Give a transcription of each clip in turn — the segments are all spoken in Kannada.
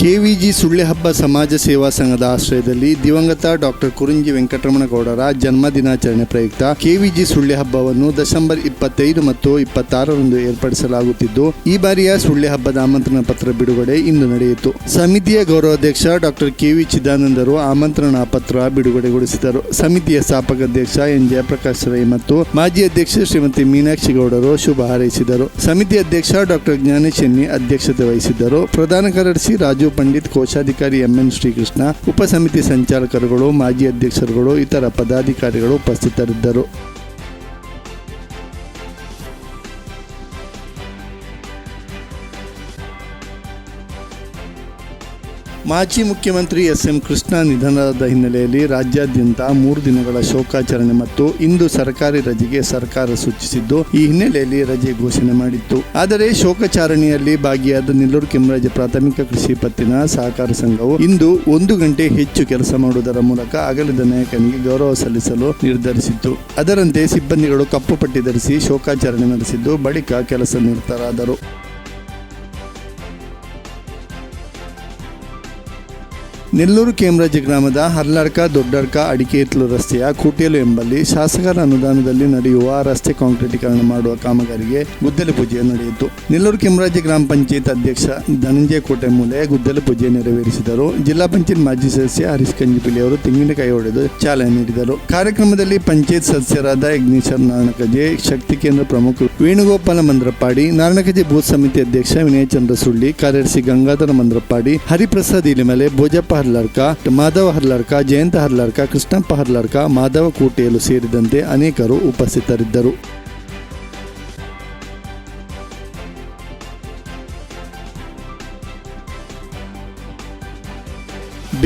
ಕೆವಿಜಿ ಸುಳ್ಳೆಹಬ್ಬ ಸಮಾಜ ಸೇವಾ ಸಂಘದ ಆಶ್ರಯದಲ್ಲಿ ದಿವಂಗತ ಡಾಕ್ಟರ್ ಕುರುಂಜಿ ವೆಂಕಟರಮಣಗೌಡರ ಜನ್ಮ ದಿನಾಚರಣೆ ಪ್ರಯುಕ್ತ ಕೆವಿಜಿ ಸುಳ್ಳೆ ಹಬ್ಬವನ್ನು ಡಿಸೆಂಬರ್ ಇಪ್ಪತ್ತೈದು ಮತ್ತು ಇಪ್ಪತ್ತಾರರಂದು ಏರ್ಪಡಿಸಲಾಗುತ್ತಿದ್ದು, ಈ ಬಾರಿಯ ಸುಳ್ಳೆ ಹಬ್ಬದ ಆಮಂತ್ರಣ ಪತ್ರ ಬಿಡುಗಡೆ ಇಂದು ನಡೆಯಿತು. ಸಮಿತಿಯ ಗೌರವಾಧ್ಯಕ್ಷ ಡಾಕ್ಟರ್ ಕೆವಿ ಚಿದಾನಂದರು ಆಮಂತ್ರಣ ಪತ್ರ ಬಿಡುಗಡೆಗೊಳಿಸಿದರು. ಸಮಿತಿಯ ಸ್ಥಾಪಕ ಅಧ್ಯಕ್ಷ ಎನ್ ಜಯಪ್ರಕಾಶ್ ರೈ ಮತ್ತು ಮಾಜಿ ಅಧ್ಯಕ್ಷ ಶ್ರೀಮತಿ ಮೀನಾಕ್ಷಿ ಗೌಡರು ಶುಭ ಹಾರೈಸಿದರು. ಸಮಿತಿ ಅಧ್ಯಕ್ಷ ಡಾಕ್ಟರ್ ಜ್ಞಾನೇಶ್ ಅಧ್ಯಕ್ಷತೆ ವಹಿಸಿದ್ದರು. ಪ್ರಧಾನ ಕಾರ್ಯದರ್ಶಿ ರಾಜು ಪಂಡಿತ್ ಕೋಶಾಧಿಕಾರಿ ಎಂಎನ್ ಶ್ರೀಕೃಷ್ಣ ಉಪ ಸಮಿತಿ ಸಂಚಾಲಕರುಗಳು ಮಾಜಿ ಅಧ್ಯಕ್ಷರುಗಳು ಇತರ ಪದಾಧಿಕಾರಿಗಳು ಉಪಸ್ಥಿತರಿದ್ದರು. ಮಾಜಿ ಮುಖ್ಯಮಂತ್ರಿ ಎಸ್ ಎಂ ಕೃಷ್ಣ ನಿಧನದ ಹಿನ್ನೆಲೆಯಲ್ಲಿ ರಾಜ್ಯಾದ್ಯಂತ ಮೂರು ದಿನಗಳ ಶೋಕಾಚರಣೆ ಮತ್ತು ಇಂದು ಸರ್ಕಾರಿ ರಜೆಗೆ ಸರ್ಕಾರ ಸೂಚಿಸಿದ್ದು, ಈ ಹಿನ್ನೆಲೆಯಲ್ಲಿ ರಜೆ ಘೋಷಣೆ ಮಾಡಿತ್ತು. ಆದರೆ ಶೋಕಾಚರಣೆಯಲ್ಲಿ ಭಾಗಿಯಾದ ನೆಲ್ಲೂರು ಕೆಮ್ಮರಾಜ ಪ್ರಾಥಮಿಕ ಕೃಷಿ ಪತ್ತಿನ ಸಹಕಾರ ಸಂಘವು ಇಂದು ಒಂದು ಗಂಟೆ ಹೆಚ್ಚು ಕೆಲಸ ಮಾಡುವುದರ ಮೂಲಕ ಅಗಲಿದ ನಾಯಕನಿಗೆ ಗೌರವ ಸಲ್ಲಿಸಲು ನಿರ್ಧರಿಸಿತ್ತು. ಅದರಂತೆ ಸಿಬ್ಬಂದಿಗಳು ಕಪ್ಪು ಪಟ್ಟಿ ಧರಿಸಿ ಶೋಕಾಚರಣೆ ನಡೆಸಿದ್ದು, ಬಳಿಕ ಕೆಲಸ ನಿರತರಾದರು. ನೆಲ್ಲೂರು ಕೇಮರಾಜ ಗ್ರಾಮದ ಹರ್ಲಡ್ಕ, ದೊಡ್ಡಡ್ಕ ಅಡಿಕೆತ್ಲು ರಸ್ತೆಯ ಕೂಟೇಲು ಎಂಬಲ್ಲಿ ಶಾಸಕರ ಅನುದಾನದಲ್ಲಿ ನಡೆಯುವ ರಸ್ತೆ ಕಾಂಕ್ರೀಟೀಕರಣ ಮಾಡುವ ಕಾಮಗಾರಿಗೆ ಗುದ್ದಲಿ ಪೂಜೆ ನಡೆಯಿತು. ನೆಲ್ಲೂರು ಕೆಮರಾಜ ಗ್ರಾಮ ಪಂಚಾಯತ್ ಅಧ್ಯಕ್ಷ ಧನಂಜಯ ಕೋಟೆ ಮೂಲೆ ಗುದ್ದಲಿ ಪೂಜೆ ನೆರವೇರಿಸಿದರು. ಜಿಲ್ಲಾ ಪಂಚಾಯತ್ ಮಾಜಿ ಸದಸ್ಯ ಹರೀಶ್ ಕಂಜಿಪಿಲಿ ಅವರು ತೆಂಗಿನಕಾಯಿ ಹೊಡೆದು ಚಾಲನೆ ನೀಡಿದರು. ಕಾರ್ಯಕ್ರಮದಲ್ಲಿ ಪಂಚಾಯತ್ ಸದಸ್ಯರಾದ ಯಜ್ಞೇಶ್ವರ್ ನಾರಣಕಜೆ ಶಕ್ತಿ ಕೇಂದ್ರ ಪ್ರಮುಖ ವೇಣುಗೋಪಾಲ ಮಂದ್ರಪ್ಪಾಡಿ ನಾರಣಕಜೆ ಬೂತ್ ಸಮಿತಿ ಅಧ್ಯಕ್ಷ ವಿನಯ ಚಂದ್ರ ಸುಳ್ಳಿ, ಕಾರ್ಯದರ್ಶಿ ಗಂಗಾಧರ ಮಂದ್ರಪ್ಪಾಡಿ ಹರಿಪ್ರಸಾದ್ ಇಲಿಮಲೆ, ಭೋಜಪ್ಪ ಹರ್ಲಾರ್ಕ ಮಾಧವ ಹರ್ಲಾರ್ಕ ಜಯಂತ ಹರ್ಲಾರ್ಕ ಕೃಷ್ಣಪ್ಪ ಹರ್ಲಾರ್ಕ ಮಾಧವ ಕೂಟೇಲು ಸೇರಿದಂತೆ ಅನೇಕರು ಉಪಸ್ಥಿತರಿದ್ದರು.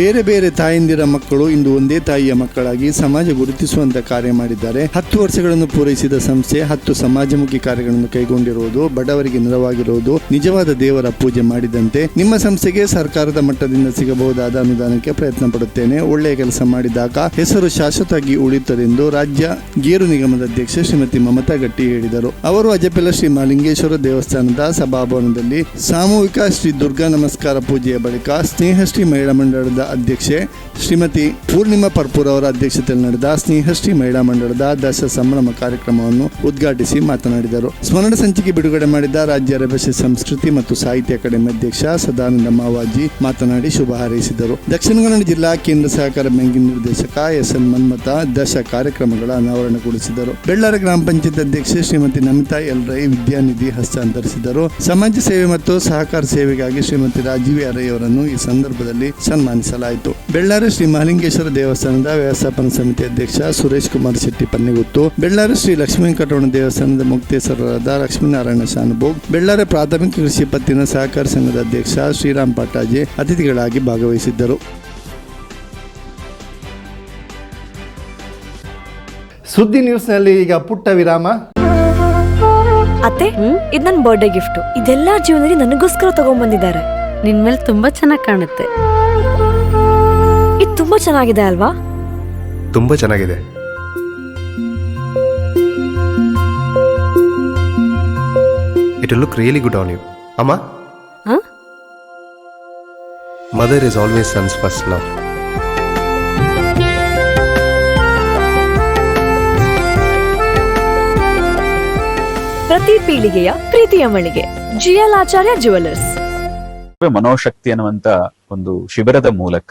ಬೇರೆ ಬೇರೆ ತಾಯಂದಿರ ಮಕ್ಕಳು ಇಂದು ಒಂದೇ ತಾಯಿಯ ಮಕ್ಕಳಾಗಿ ಸಮಾಜ ಗುರುತಿಸುವಂತ ಕಾರ್ಯ ಮಾಡಿದ್ದಾರೆ. ಹತ್ತು ವರ್ಷಗಳನ್ನು ಪೂರೈಸಿದ ಸಂಸ್ಥೆ ಹತ್ತು ಸಮಾಜಮುಖಿ ಕಾರ್ಯಗಳನ್ನು ಕೈಗೊಂಡಿರುವುದು ಬಡವರಿಗೆ ನೆರವಾಗಿರುವುದು ನಿಜವಾದ ದೇವರ ಪೂಜೆ ಮಾಡಿದಂತೆ ನಿಮ್ಮ ಸಂಸ್ಥೆಗೆ ಸರ್ಕಾರದ ಮಟ್ಟದಿಂದ ಸಿಗಬಹುದಾದ ಅನುದಾನಕ್ಕೆ ಪ್ರಯತ್ನ ಪಡುತ್ತೇನೆ. ಒಳ್ಳೆಯ ಕೆಲಸ ಮಾಡಿದಾಗ ಹೆಸರು ಶಾಶ್ವತವಾಗಿ ಉಳಿಯುತ್ತದೆಂದು ರಾಜ್ಯ ಗೇರು ನಿಗಮದ ಅಧ್ಯಕ್ಷ ಶ್ರೀಮತಿ ಮಮತಾ ಗಟ್ಟಿ ಹೇಳಿದರು. ಅವರು ಅಜಪೆಲ ಶ್ರೀ ಮಾಲಿಂಗೇಶ್ವರ ದೇವಸ್ಥಾನದ ಸಭಾಭವನದಲ್ಲಿ ಸಾಮೂಹಿಕ ಶ್ರೀ ದುರ್ಗಾ ನಮಸ್ಕಾರ ಪೂಜೆಯ ಬಳಿಕ ಸ್ನೇಹಶ್ರೀ ಮಹಿಳಾ ಮಂಡಳದ ಅಧ್ಯಕ್ಷೆ ಶ್ರೀಮತಿ ಪೂರ್ಣಿಮಾ ಪರ್ಪೂರ್ ಅವರ ಅಧ್ಯಕ್ಷತೆಯಲ್ಲಿ ನಡೆದ ಸ್ನೇಹಶ್ರೀ ಮಹಿಳಾ ಮಂಡಳದ ದಶ ಸಂಭ್ರಮ ಕಾರ್ಯಕ್ರಮವನ್ನು ಉದ್ಘಾಟಿಸಿ ಮಾತನಾಡಿದರು. ಸ್ಮರಣ ಸಂಚಿಕೆ ಬಿಡುಗಡೆ ಮಾಡಿದ ರಾಜ್ಯ ಅರಬಸಿ ಸಂಸ್ಕೃತಿ ಮತ್ತು ಸಾಹಿತ್ಯ ಅಕಾಡೆಮಿ ಅಧ್ಯಕ್ಷ ಸದಾನಂದ ಮಾವಾಜಿ ಮಾತನಾಡಿ ಶುಭ ಹಾರೈಸಿದರು. ದಕ್ಷಿಣ ಕನ್ನಡ ಜಿಲ್ಲಾ ಕೇಂದ್ರ ಸಹಕಾರ ಬ್ಯಾಂಕಿನ ನಿರ್ದೇಶಕ ಎಸ್ ಎನ್ ಮನ್ಮಥ ದಶ ಕಾರ್ಯಕ್ರಮಗಳ ಅನಾವರಣಗೊಳಿಸಿದರು. ಬೆಳ್ಳಾರ ಗ್ರಾಮ ಪಂಚಾಯತ್ ಅಧ್ಯಕ್ಷೆ ಶ್ರೀಮತಿ ನಮಿತಾ ಎಲ್ ರೈ ವಿದ್ಯಾನಿಧಿ ಹಸ್ತಾಂತರಿಸಿದರು. ಸಮಾಜ ಸೇವೆ ಮತ್ತು ಸಹಕಾರ ಸೇವೆಗಾಗಿ ಶ್ರೀಮತಿ ರಾಜೀವಿ ಅರೈ ಅವರನ್ನು ಈ ಸಂದರ್ಭದಲ್ಲಿ ಸನ್ಮಾನಿಸಲಾಯಿತು ಬೆಳ್ಳಾರಿ ಶ್ರೀ ಮಹಾಲಿಂಗೇಶ್ವರ ದೇವಸ್ಥಾನದ ವ್ಯವಸ್ಥಾಪನ ಸಮಿತಿ ಅಧ್ಯಕ್ಷ ಸುರೇಶ್ ಕುಮಾರ್ ಶೆಟ್ಟಿ ಪನ್ನಿಗುತ್ತು. ಬೆಳ್ಳಾರಿ ಶ್ರೀ ಲಕ್ಷ್ಮೀ ದೇವಸ್ಥಾನದ ಮುಕ್ತೇಶ್ವರರಾದ ಲಕ್ಷ್ಮೀನಾರಾಯಣ ಶಾನುಭೋಗ್. ಬೆಳ್ಳಾರಿ ಪ್ರಾಥಮಿಕ ಕೃಷಿ ಪತ್ತಿನ ಸಹಕಾರ ಸಂಘದ ಅಧ್ಯಕ್ಷ ಶ್ರೀರಾಮ್ ಪಾಟಾಜಿ ಅತಿಥಿಗಳಾಗಿ ಭಾಗವಹಿಸಿದ್ದರು. ಸುದ್ದಿ ನ್ಯೂಸ್ನಲ್ಲಿ ಈಗ ಪುಟ್ಟ ವಿರಾಮ. ಅತ್ತೆ, ಇದು ನನ್ನ ಬರ್ಡೇ ಗಿಫ್ಟ್ ಇದೆಲ್ಲ ಜೀವನದಲ್ಲಿ ನನಗೋಸ್ಕರ ತಗೊಂಡ್ಬಂದಿದ್ದಾರೆ ನಿನ್ ಮೇಲೆ ತುಂಬಾ ಚೆನ್ನಾಗಿ ಕಾಣುತ್ತೆ. ಇದು ತುಂಬಾ ಚೆನ್ನಾಗಿದೆ ಅಲ್ವಾ? ತುಂಬಾ ಚೆನ್ನಾಗಿದೆ. It look really good on you ಅಮ್ಮ? ಹ? Mother is always sons first love ಪ್ರತಿ ಪೀಳಿಗೆಯ ಪ್ರೀತಿಯ ಮಳಿಗೆ ಜಿಎಲ್ ಆಚಾರ್ಯ ಜುವೆಲ್ಲರ್ಸ್ ಮನೋಶಕ್ತಿ ಅನ್ನುವಂತ ಒಂದು ಶಿಬಿರದ ಮೂಲಕ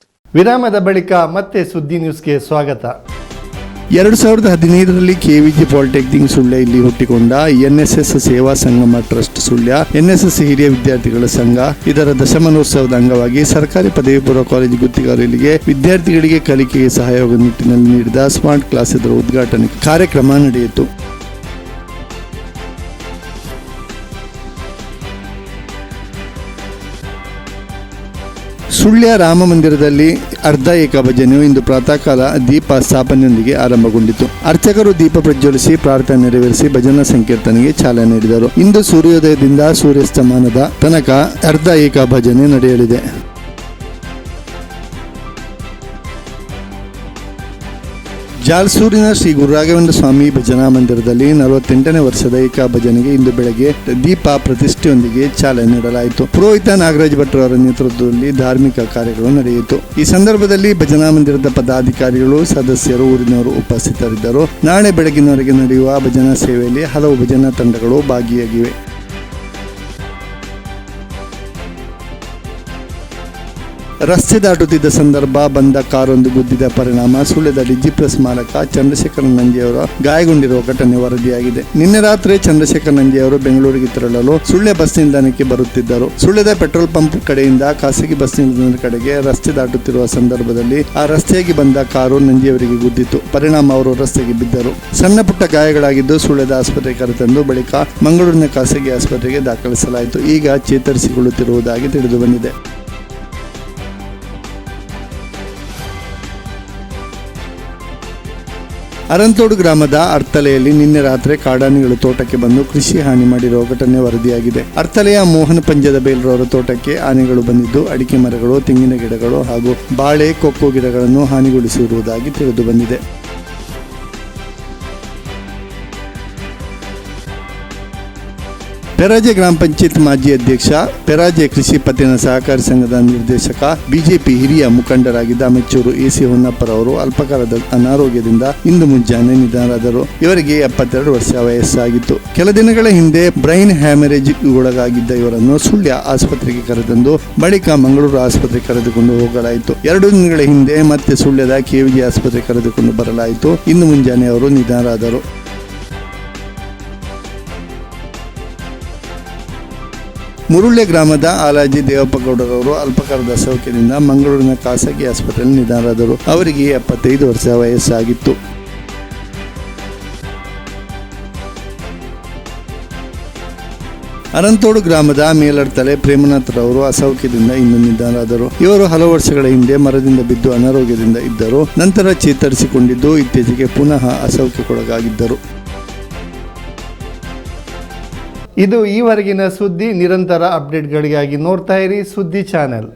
ವಿರಾಮದ ಬಳಿಕ ಮತ್ತೆ ಸುದ್ದಿ ನ್ಯೂಸ್ಗೆ ಸ್ವಾಗತ. ಎರಡು ಸಾವಿರದ ಹದಿನೈದರಲ್ಲಿ ಕೆವಿಜಿ ಪಾಲಿಟೆಕ್ನಿಕ್ ಸುಳ್ಯ ಇಲ್ಲಿ ಹುಟ್ಟಿಕೊಂಡ ಎನ್ಎಸ್ಎಸ್ ಸೇವಾ ಸಂಗಮ ಟ್ರಸ್ಟ್ ಸುಳ್ಯ, ಎನ್ಎಸ್ಎಸ್ ಹಿರಿಯ ವಿದ್ಯಾರ್ಥಿಗಳ ಸಂಘ. ಇದರ ದಶಮಾನೋತ್ಸವದ ಅಂಗವಾಗಿ ಸರ್ಕಾರಿ ಪದವಿ ಪೂರ್ವ ಕಾಲೇಜು ಗುತ್ತಿಗಾರರಿಗೆ ವಿದ್ಯಾರ್ಥಿಗಳಿಗೆ ಕಲಿಕೆಗೆ ಸಹಯೋಗ ನಿಟ್ಟಿನಲ್ಲಿ ನೀಡಿದ ಸ್ಮಾರ್ಟ್ ಕ್ಲಾಸ್ ಇದರ ಉದ್ಘಾಟನೆ ಕಾರ್ಯಕ್ರಮ ನಡೆಯಿತು. ಸುಳ್ಯ ರಾಮ ಮಂದಿರದಲ್ಲಿ ಅರ್ಧ ಏಕಭಜನೆಯು ಇಂದು ಪ್ರಾತಃ ಕಾಲ ದೀಪ ಸ್ಥಾಪನೆಯೊಂದಿಗೆ ಆರಂಭಗೊಂಡಿತು. ಅರ್ಚಕರು ದೀಪ ಪ್ರಜ್ವಲಿಸಿ ಪ್ರಾರ್ಥನೆ ನೆರವೇರಿಸಿ ಭಜನಾ ಸಂಕೀರ್ತನೆಗೆ ಚಾಲನೆ ನೀಡಿದರು. ಇಂದು ಸೂರ್ಯೋದಯದಿಂದ ಸೂರ್ಯಾಸ್ತಮಾನದ ತನಕ ಅರ್ಧ ಏಕಭಜನೆ ನಡೆಯಲಿದೆ. ಜಾಲ್ಸೂರಿನ ಶ್ರೀ ಗುರುರಾಘವೇಂದ್ರ ಸ್ವಾಮಿ ಭಜನಾ ಮಂದಿರದಲ್ಲಿ ನಲವತ್ತೆಂಟನೇ ವರ್ಷದ ಏಕಾ ಭಜನೆಗೆ ಇಂದು ಬೆಳಗ್ಗೆ ದೀಪ ಪ್ರತಿಷ್ಠೆಯೊಂದಿಗೆ ಚಾಲನೆ ನೀಡಲಾಯಿತು. ಪುರೋಹಿತ ನಾಗರಾಜ್ ಭಟ್ರವರ ನೇತೃತ್ವದಲ್ಲಿ ಧಾರ್ಮಿಕ ಕಾರ್ಯಗಳು ನಡೆಯಿತು. ಈ ಸಂದರ್ಭದಲ್ಲಿ ಭಜನಾ ಮಂದಿರದ ಪದಾಧಿಕಾರಿಗಳು, ಸದಸ್ಯರು, ಊರಿನವರು ಉಪಸ್ಥಿತರಿದ್ದರು. ನಾಳೆ ಬೆಳಗಿನವರೆಗೆ ನಡೆಯುವ ಭಜನಾ ಸೇವೆಯಲ್ಲಿ ಹಲವು ಭಜನಾ ತಂಡಗಳು ಭಾಗಿಯಾಗಿವೆ. ರಸ್ತೆ ದಾಟುತ್ತಿದ್ದ ಸಂದರ್ಭ, ಬಂದ ಕಾರೊಂದು ಗುದ್ದಿದ ಪರಿಣಾಮ ಸುಳ್ಯದ ಡಿಜಿಪ್ರೆಸ್ ಸ್ಮಾರಕ ಚಂದ್ರಶೇಖರ ನಂಜಿಯವರು ಗಾಯಗೊಂಡಿರುವ ಘಟನೆ ವರದಿಯಾಗಿದೆ. ನಿನ್ನೆ ರಾತ್ರಿ ಚಂದ್ರಶೇಖರ ನಂಜಿಯವರು ಬೆಂಗಳೂರಿಗೆ ತೆರಳಲು ಸುಳ್ಯ ಬಸ್ ನಿಲ್ದಾಣಕ್ಕೆ ಬರುತ್ತಿದ್ದರು. ಸುಳ್ಯದ ಪೆಟ್ರೋಲ್ ಪಂಪ್ ಕಡೆಯಿಂದ ಖಾಸಗಿ ಬಸ್ ನಿಲ್ದಾಣದ ಕಡೆಗೆ ರಸ್ತೆ ದಾಟುತ್ತಿರುವ ಸಂದರ್ಭದಲ್ಲಿ ಆ ರಸ್ತೆಗೆ ಬಂದ ಕಾರು ನಂಜಿಯವರಿಗೆ ಗುದ್ದಿತು ಪರಿಣಾಮ ಅವರು ರಸ್ತೆಗೆ ಬಿದ್ದರು. ಸಣ್ಣ ಪುಟ್ಟ ಗಾಯಗಳಾಗಿದ್ದು ಸುಳ್ಯದ ಆಸ್ಪತ್ರೆಗೆ ಕರೆತಂದು ಬಳಿಕ ಮಂಗಳೂರಿನ ಖಾಸಗಿ ಆಸ್ಪತ್ರೆಗೆ ದಾಖಲಿಸಲಾಯಿತು. ಈಗ ಚೇತರಿಸಿಕೊಳ್ಳುತ್ತಿರುವುದಾಗಿ ತಿಳಿದು ಬಂದಿದೆ ಅರಂತೋಡು ಗ್ರಾಮದ ಅರ್ತಲೆಯಲ್ಲಿ ನಿನ್ನೆ ರಾತ್ರಿ ಕಾಡಾನೆಗಳು ತೋಟಕ್ಕೆ ಬಂದು ಕೃಷಿ ಹಾನಿ ಮಾಡಿರುವ ಘಟನೆ ವರದಿಯಾಗಿದೆ. ಅರ್ತಲೆಯ ಮೋಹನ ಪಂಜದ ಬೇಲ್ರವರ ತೋಟಕ್ಕೆ ಆನೆಗಳು ಬಂದಿದ್ದು, ಅಡಿಕೆ ಮರಗಳು, ತೆಂಗಿನ ಗಿಡಗಳು ಹಾಗೂ ಬಾಳೆ, ಕೊಕ್ಕೋ ಗಿಡಗಳನ್ನು ಹಾನಿಗೊಳಿಸಿರುವುದಾಗಿ ತಿಳಿದು ಬಂದಿದೆ. ಪೆರಾಜೆ ಗ್ರಾಮ ಪಂಚಾಯತ್ ಮಾಜಿ ಅಧ್ಯಕ್ಷ, ಪೆರಾಜೆ ಕೃಷಿ ಪತ್ತಿನ ಸಹಕಾರಿ ಸಂಘದ ನಿರ್ದೇಶಕ, ಬಿಜೆಪಿ ಹಿರಿಯ ಮುಖಂಡರಾಗಿದ್ದ ಮೆಚ್ಚೂರು ಎಸಿ ಹೊನ್ನಪ್ಪರವರು ಅಲ್ಪಕಾಲದ ಅನಾರೋಗ್ಯದಿಂದ ಇಂದು ಮುಂಜಾನೆ ನಿಧನರಾದರು. ಇವರಿಗೆ ಎಪ್ಪತ್ತೆರಡು ವರ್ಷ ವಯಸ್ಸಾಗಿತ್ತು. ಕೆಲ ದಿನಗಳ ಹಿಂದೆ ಬ್ರೈನ್ ಹ್ಯಾಮರೇಜ್ ಒಳಗಾಗಿದ್ದ ಇವರನ್ನು ಸುಳ್ಯ ಆಸ್ಪತ್ರೆಗೆ ಕರೆತಂದು ಬಳಿಕ ಮಂಗಳೂರು ಆಸ್ಪತ್ರೆಗೆ ಕರೆದುಕೊಂಡು ಹೋಗಲಾಯಿತು. ಎರಡು ದಿನಗಳ ಹಿಂದೆ ಮತ್ತೆ ಸುಳ್ಯದ ಕೆವಿಜಿ ಆಸ್ಪತ್ರೆ ಕರೆದುಕೊಂಡು ಬರಲಾಯಿತು. ಇಂದು ಮುಂಜಾನೆ ಅವರು ನಿಧನರಾದರು. ಮುರುಳ್ಳೆ ಗ್ರಾಮದ ಆಲಾಜಿ ದೇವಪ್ಪಗೌಡರವರು ಅಲ್ಪಕಾಲದ ಸೌಖ್ಯದಿಂದ ಮಂಗಳೂರಿನ ಖಾಸಗಿ ಆಸ್ಪತ್ರೆಯಲ್ಲಿ ನಿಧನರಾದರು. ಅವರಿಗೆ ಎಪ್ಪತ್ತೈದು ವರ್ಷ ವಯಸ್ಸಾಗಿತ್ತು. ಅನಂತೋಡು ಗ್ರಾಮದ ಮೇಲಡ್ತಲೆ ಪ್ರೇಮನಾಥರವರು ಅಸೌಖ್ಯದಿಂದ ಇಂದು ನಿಧನರಾದರು. ಇವರು ಹಲವು ವರ್ಷಗಳ ಹಿಂದೆ ಮರದಿಂದ ಬಿದ್ದು ಅನಾರೋಗ್ಯದಿಂದ ಇದ್ದರು. ನಂತರ ಚೇತರಿಸಿಕೊಂಡಿದ್ದು ಇತ್ತೀಚೆಗೆ ಪುನಃ ಅಸೌಖ್ಯಕ್ಕೊಳಗಾಗಿದ್ದರು. ಇದು ಈವರೆಗಿನ ಸುದ್ದಿ ನಿರಂತರ ಅಪ್ಡೇಟ್ಗಳಿಗಾಗಿ ನೋಡ್ತಾ ಇರಿ ಸುದ್ದಿ ಚಾನೆಲ್.